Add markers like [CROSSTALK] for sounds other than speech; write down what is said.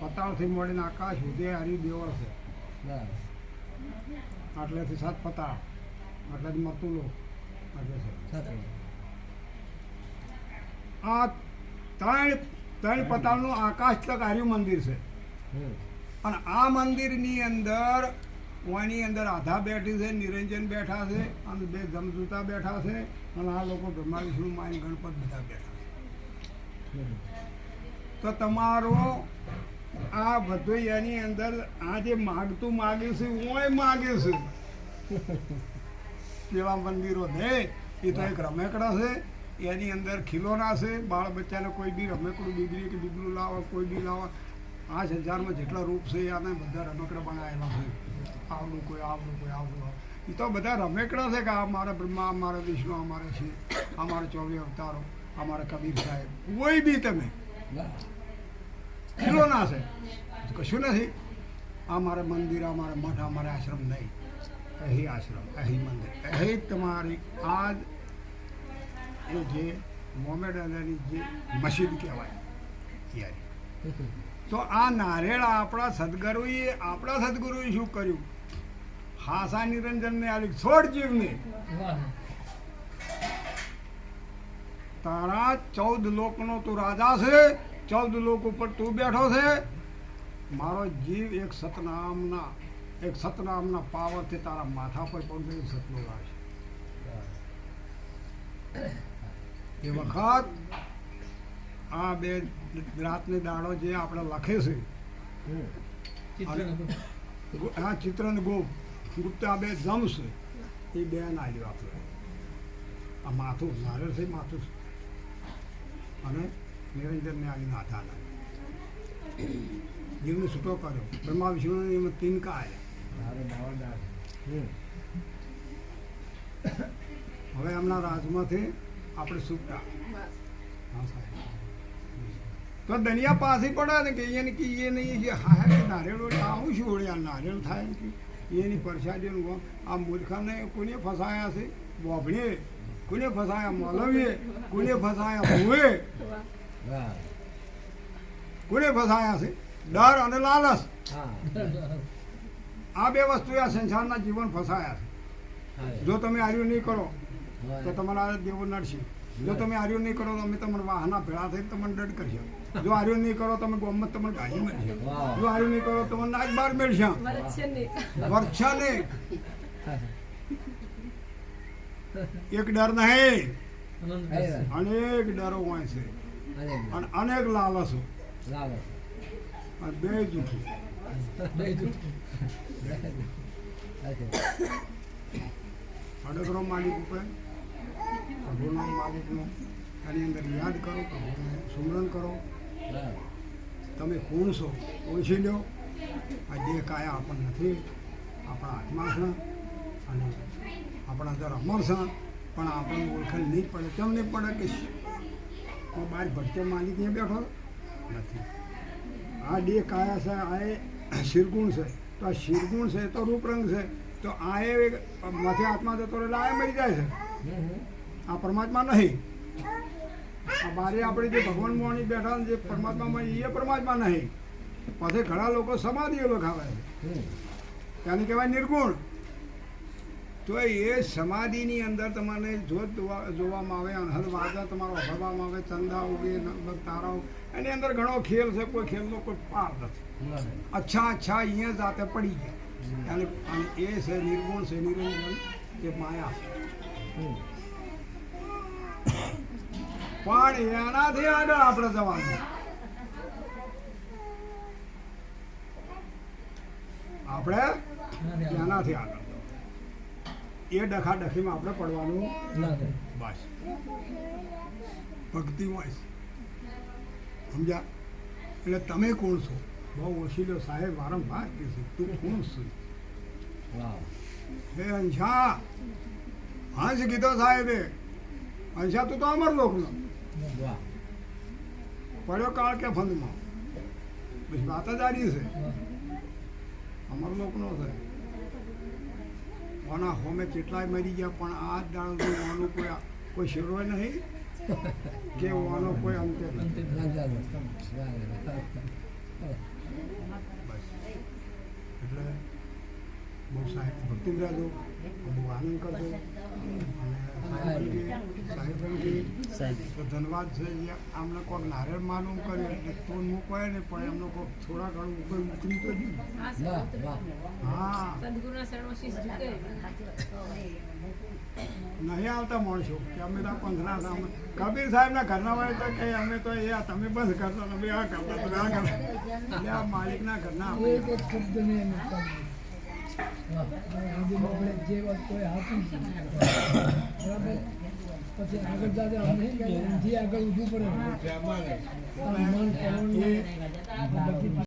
પતાળથી મળીને આકાશ સુધી હારી દેવળ છે. આટલેથી સાત પતાળ. જ મતુલો આટલે છે. આ ત્રણ ત્રણ પતાળનું આકાશ તક હાર્યું મંદિર છે. અને આ મંદિરની અંદર ઓની અંદર આધા બેઠી છે નિરંજન બેઠા છે અને બે જમજૂતા બેઠા છે અને આ લોકો બ્રહ્મા વિષ્ણુ માઈ ગણપત બધા બેઠા છે. તો તમારો આ બધું એની અંદર આ જે માગતું માગે છે હું માગે છે. [LAUGHS] પેલા મંદિરો છે એ તો એક રમેકડા છે એની અંદર ખીલોના છે બાળ બચ્ચાને કોઈ બી રમેકડું દીકરી કે દીકરું લાવો કોઈ બી લાવો. આ સંસારમાં જેટલા રૂપ છે આને બધા રમેકડા બનાવેલા છે. આવડું કોઈ આવડું કોઈ આવડું એ તો બધા રમેકડા છે કે આ મારા બ્રહ્મા અમારા મારા વિષ્ણુ અમારે છે અમારા ચોવી અવતારો અમારા મારા કબીર સાહેબ. કોઈ બી તમે. ખીલોના છે. કશું નથી. આ મારે મંદિર, આ મારે મઠ, આ આશ્રમ નહીં. અહીં આશ્રમ, અહીં મંદિર. અહીં તમારી આ એ જે મોમેડાની જે મસ્જિદ કહેવાય ત્યારે તો આ નારેળ આપણા સદગુરુએ આપણા સદગુરુએ શું કર્યું? હાસા નિરંજનને આલી છોડ જીવને. તારા ચૌદ લોકનો તું રાજા છે. ચૌદ લોક ઉપર તું બેઠો છે? મારો જીવ એક સતનામના એક સતનામના પાવરથી તારા માથા પર એ સતનો લાવશે એ વખત આ બે રાતની દાડો જે આપણે લખે છે હા ચિત્ર ને ગોપ ગુપ્ત આ બે જમ છે એ બે નાલ્યો આપણે આ માથું મારે છે માથું. અને નિરંજનને આવીને આધાર લાગ્યો જીવને છૂટો કર્યો. બ્રહ્મા વિષ્ણુ એમાં તિનકા આવ્યા હવે એમના રાજમાંથી આપણે છૂટા તો દનિયા પાછી પડે ને કે એને કે એ નહીં કે હા હા નારિયેળ આવું શું આ નારેળ થાય ને કે? એની પરસાદીનું આ મૂર્ખાને કોને ફસાયા છે? બોભણીએ કોને ફસાયા? મોલવીએ. કોને ફસાયા? ભૂવે કોને ફસાયા છે? ડર અને લાલચ. આ બે વસ્તુ આ સંસારના જીવન ફસાયા છે. જો તમે આર્યું નહીં કરો તો તમારા દેવો નડશે. જો તમે આર્યું નહીં કરો તો અમે તમને વાહના ભેળા થઈ તમને દંડ કરશે. જો આર્યું નહીં કરો તમે ગોમત તમને ગાડી મળશે. જો આર્યું નહીં કરો તમને નાચ બાર મેળશે. વર્ષા ને. એક ડર નહીં. અનેક ડરો હોય છે. અને અનેક અને બે જૂઠું અડગરો માલિક ઉપર પ્રભુના માલિકનો એની અંદર યાદ કરો પ્રભુને સુમરન કરો. તમે કોણ છો ઓળખી લો. આ જે કાયા આપણને નથી આપણા આત્મા છે અને આપણા દર અમર છે પણ આપણને ઓળખણ નહીં પડે. કેમ નહીં પડે કે કોઈ બાર ભટ્ટે માલિક ત્યાં બેઠો નથી. આ ડે કાયા છે આ એ શિરગુણ છે. તો આ શિરગુણ છે તો રૂપરંગ છે. તો આ એ માથે આત્મા જતો એટલે આ મરી જાય છે. આ પરમાત્મા નહીં. આ બારે આપણે જે ભગવાન મોહની બેઠા જે પરમાત્મામાં એ પરમાત્મા નહીં. પછી ઘણા લોકો સમાધિઓ લખાવે છે. તેને કહેવાય નિર્ગુણ. તો એ સમાધિની અંદર તમને જોત જોવા- જોવામાં આવે, અનહદ વાદા તમારો ભરવામાં આવે ચંદા ઉગે તારાઓ, એની અંદર ઘણો ખેલ છે, કોઈ ખેલનો કોઈ પાર નથી. અચ્છા અચ્છા, અહીંયા જાતે પડી ગયા. અને એ છે નિર્ગુણ, છે નિરંજન, એ માયા પણ એનાથી આગળ આપણે જવાનું. આપણે? એનાથી આગળ. એ ડખા ડખીમાં આપણે પડવાનું બસ. ભક્તિ વાંચ. સમજ્યા? એટલે તમે કોણ છો? બહુ ઓછીલો સાહેબ વારંવાર કે છે તું કોણ છું? હે અંશા. હંસ કીધો સાહેબે. અંશા તું તો અમર લોકનો. પડ્યો કાળ કે ફંદમાં? પછી વાત જ આરી છે. અમર લોકનો છે. ઓના હોમે કેટલાય મરી ગયા, પણ આ દાડો ઓનું કોઈ કોઈ શિરો નહીં? કે ઓનો કોઈ અંતે એટલે બહુ સાહેબ ભક્તિ રાજો બહુ આનંદ કરજો. અને સાહેબજી તો ધન્યવાદ છે એ આમને કોઈક નારિયેળ માનું કર્યું એટલે તો મૂકવાય ને પણ એમનો કોઈક થોડા ઘણું ઉપર મૂકી તો નહીં. હા. સદગુરુના શરણમાં શીશ ઝુકે નહીં આવતા માણસો કે અમે તો પંથના સામે કબીર સાહેબના ઘરના હોય તો કે અમે તો એ આ તમે બસ કરતા તમે આ કરતા તમે આ કરતા એટલે આ માલિકના ઘરના આપણે જે વાત કોઈ આપી પછી આગળ જાતે અમને જે આગળ ઊભું પડે